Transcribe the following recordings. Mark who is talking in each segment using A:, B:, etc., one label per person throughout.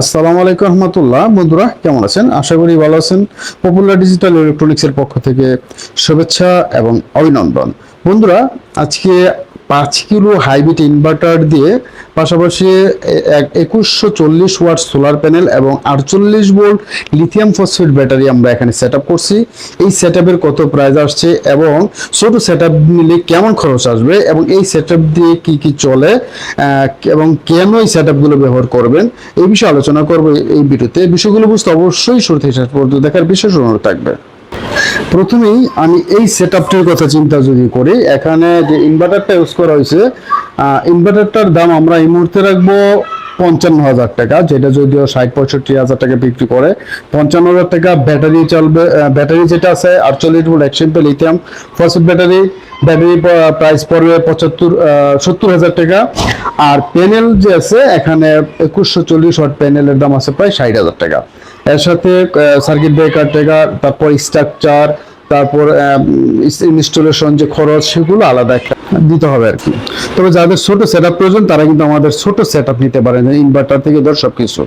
A: আসসালামু আলাইকুম রহমতুল্লাহ। বন্ধুরা, কেমন আছেন? আশা করি ভালো আছেন। পপুলার ডিজিটাল ইলেকট্রনিক্সের পক্ষ থেকে শুভেচ্ছা এবং অভিনন্দন। বন্ধুরা, আজকে পাঁচ কিলো হাইব্রিড ইনভার্টার দিয়ে পাশাপাশি একুশশো চল্লিশ ওয়াট সোলার প্যানেল এবং আটচল্লিশ ভোল্ট লিথিয়াম ফসফেট ব্যাটারি আমরা এখানে সেট করছি। এই সেট কত প্রাইস আসছে এবং ছোট সেট নিলে কেমন খরচ আসবে এবং এই সেট দিয়ে কি কি চলে এবং কেন এই সেট ব্যবহার করবেন, এই বিষয়ে আলোচনা করব এই ভিডিওতে। বিষয়গুলো বুঝতে অবশ্যই শুরু থেকে শেষ পর্যন্ত দেখার বিশেষ অনুরোধ থাকবে। প্রথমেই আমি এই সেট কথা চিন্তা যদি করি, এখানে যে ইনভার্টারটা ইউজ করা হয়েছে ইনভার্টারটার দাম আমরা এই মুহূর্তে রাখব পঞ্চান্ন হাজার টাকা, যেটা যদিও ষাট, পঁয়ষট্টি হাজার টাকা বিক্রি করে। পঞ্চান্ন হাজার টাকা ব্যাটারি চলবে ব্যাটারি যেটা আছে, আটচল্লিশ ভোল্ট একশো lithium phosphate battery battery price পড়বে পঁচাত্তর সত্তর হাজার টাকা। আর প্যানেল যে আছে, এখানে একুশশো চল্লিশ ওয়াট প্যানেলের দাম আছে প্রায় ষাট হাজার টাকা। সাথে সার্কিট ব্রেকার টেকার তারপর স্ট্রাকচার তারপর ইনস্টলেশন যে খরচ, সেগুলো আলাদা একটা দিতে হবে আর কি। তবে যাদের ছোট সেট প্রয়োজন, তারা কিন্তু আমাদের ছোট সেট নিতে পারেন ইনভার্টার থেকে ধর সব কিছু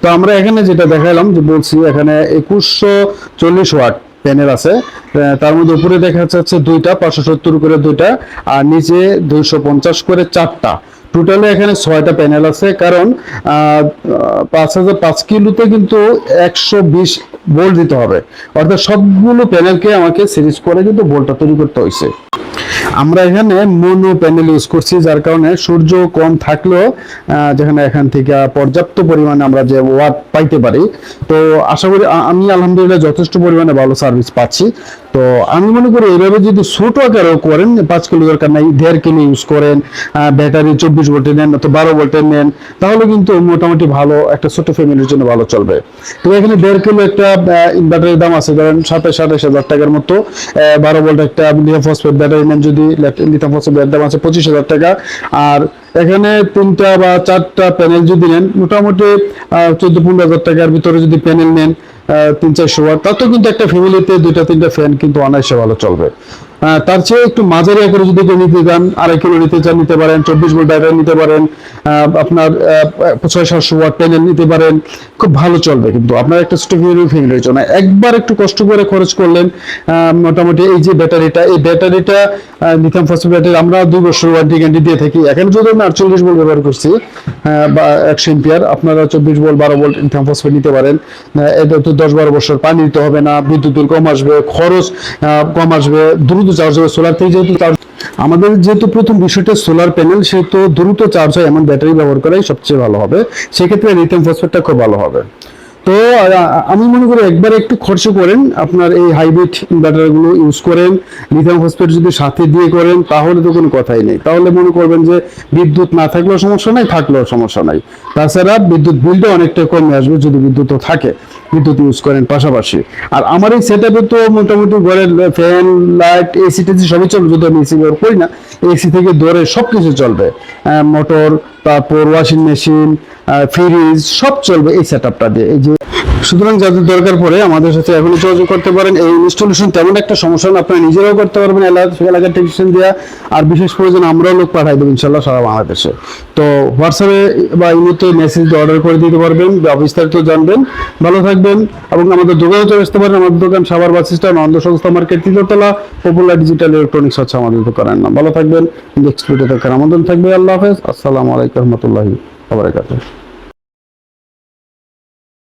A: তো আমরা এখানে যেটা দেখালাম যে বলছি এখানে একুশশো চল্লিশ ওয়াট প্যানেল আছে। তার মধ্যে উপরে দেখা যাচ্ছে দুইটা, পাঁচশো সত্তর করে দুইটা, আর নিচে দুইশো পঞ্চাশ করে চারটা। টোটালি এখানে ছয়টা প্যানেল আছে, কারণ পাঁচ হাজার পাঁচ কিলোতে কিন্তু একশো বিশ বোল্ট দিতে হবে। অর্থাৎ সবগুলো প্যানেলকে আমাকে সিরিজ করে কিন্তু ভোল্টটা তৈরি করতে হয়েছে আমরা এখানে মোনো প্যানেল ইউজ করছি, যার কারণে সূর্য কম থাকলেও যেখানে এখান থেকে পর্যাপ্ত পরিমাণে আমরা যে ওয়াট পাইতে পারি। তো আশা করি আমি আলহামদুলিল্লাহ যথেষ্ট পরিমাণে ভালো সার্ভিস পাচ্ছি। তো আমি মনে করি এইভাবে যদি ছোট আকারেও করেন, পাঁচ কিলো দরকার নাই, দেড় কিলো ইউজ করেন ব্যাটারি চব্বিশ ভোল্টের নেন অথবা বারো ভোল্টের নেন, তাহলে কিন্তু মোটামুটি ভালো একটা ছোট ফ্যামিলির জন্য ভালো চলবে। তো এখানে দেড় কিলো একটা ইনভার্টারের দাম আছে, ধরেন সাতাশ, আঠাশ হাজার টাকার মতো বারো ভোল্ট একটা লিথিয়াম ফসফেট ব্যাটারি নেন যদি লিথিয়াম ফসফেট দাম আছে পঁচিশ হাজার টাকা। আর এখানে তিনটা বা চারটা প্যানেল যদি নেন, মোটামুটি চোদ্দ, পনেরো হাজার টাকার ভিতরে যদি প্যানেল নেন তিন চারশো ওয়াট। তাতেও কিন্তু একটা ফ্যামিলিতে দুইটা তিনটা ফ্যান কিন্তু অনায়াসে ভালো চলবে। তার চেয়ে একটু মাঝারি আকারে যদি কেউ নিতে চান, আড়াই কিলো নিতে চান, নিতে পারেন, চব্বিশ ভোল্ট ব্যাটারি নিতে পারেন আপনার ছয় সাতশো ওয়াট প্যানেল নিতে পারেন, খুব ভালো চলবে কিন্তু। আপনার একটা ফ্যামিলি ফ্যামিলির জন্য একবার একটু কষ্ট করে খরচ করলেন মোটামুটি এই যে ব্যাটারিটা, এই ব্যাটারিটা লিথিয়াম ফসফেট ব্যাটারি আমরা দুই বছর ওয়ারেন্টি গ্যারান্টি দিয়ে থাকি। এখন যদি আমি আটচল্লিশ ভোল্ট ব্যবহার করছি বা একশো এম্পিয়ার আপনারা চব্বিশ ভোল্ট বারো ভোল্ট লিথিয়াম ফসফেট নিতে পারেন। এটা তো দশ বারো বছর পানি দিতে হবে না, বিদ্যুৎ কম আসবে, খরচ কম আসবে, দ্রুত চার্জ হবে সোলার যেহেতু চার্জ আমাদের যেহেতু প্রথম বিষয়টা সোলার প্যানেল সেহেতু দ্রুত চার্জ হয়, এমন ব্যাটারি ব্যবহার করাই সবচেয়ে ভালো হবে। সেক্ষেত্রে লিথিয়াম ফসফেটটা খুব ভালো হবে। তো আমি মনে করি একবার একটু খরচ করেন, আপনার এই হাইব্রিড ইনভার্টারগুলো ইউজ করেন লিথিয়াম ফসফেট যদি সাথে দিয়ে করেন, তাহলে তো কোনো কথাই নেই। তাহলে মনে করবেন যে বিদ্যুৎ না থাকলেও সমস্যা নাই, থাকলেও সমস্যা নাই। তাছাড়া বিদ্যুৎ বিলটা অনেকটা কমে আসবে, যদি বিদ্যুৎও থাকে। বিদ্যুৎ ইউজ করেন পাশাপাশি। আর আমার এই সেট আপে তো মোটামুটি ঘরের ফ্যান লাইট এসি টেসি সবই চলবে, যদি আমি এসি ব্যবহার করি না এসি থেকে ধরে সব কিছু চলবে মোটর তারপর ওয়াশিং মেশিন ফ্রিজ সব চলবে এই সেট আপটা দিয়ে। এই যে সুতরাং যাদের দরকার পড়ে আমাদের সাথে এখনই যোগাযোগ করতে পারেন। এই ইনস্টলেশন তেমন একটা সমস্যা না, আপনারা নিজেরাও করতে পারবেন। এলাকা এলাকার টেকনিশিয়ান দেওয়া আর বিশেষ প্রয়োজন আমরাও লোক পাঠাই দেবো ইনশাল্লাহ সারা বাংলাদেশে। তো হোয়াটসঅ্যাপে বা ইমেতে মেসেজ অর্ডার করে দিতে পারবেন, বা বিস্তারিত জানবেন। ভালো থাকবেন এবং আমাদের দোকানে চলে আসতে পারেন। আমাদের দোকান সাবার বাস স্ট্যান্ড অন্ধ সংস্থা মার্কেট তৃতীয়তলা পপুলার ডিজিটাল ইলেকট্রনিক্স হচ্ছে আমাদের দোকানের নাম। ভালো থাকবেন নেক্সট ভিডিও দেখার আমন্ত্রণ থাকবে। আল্লাহ হাফেজ। আসসালামু আলাইকুম রহমতুল্লাহি আবরাকাতুহ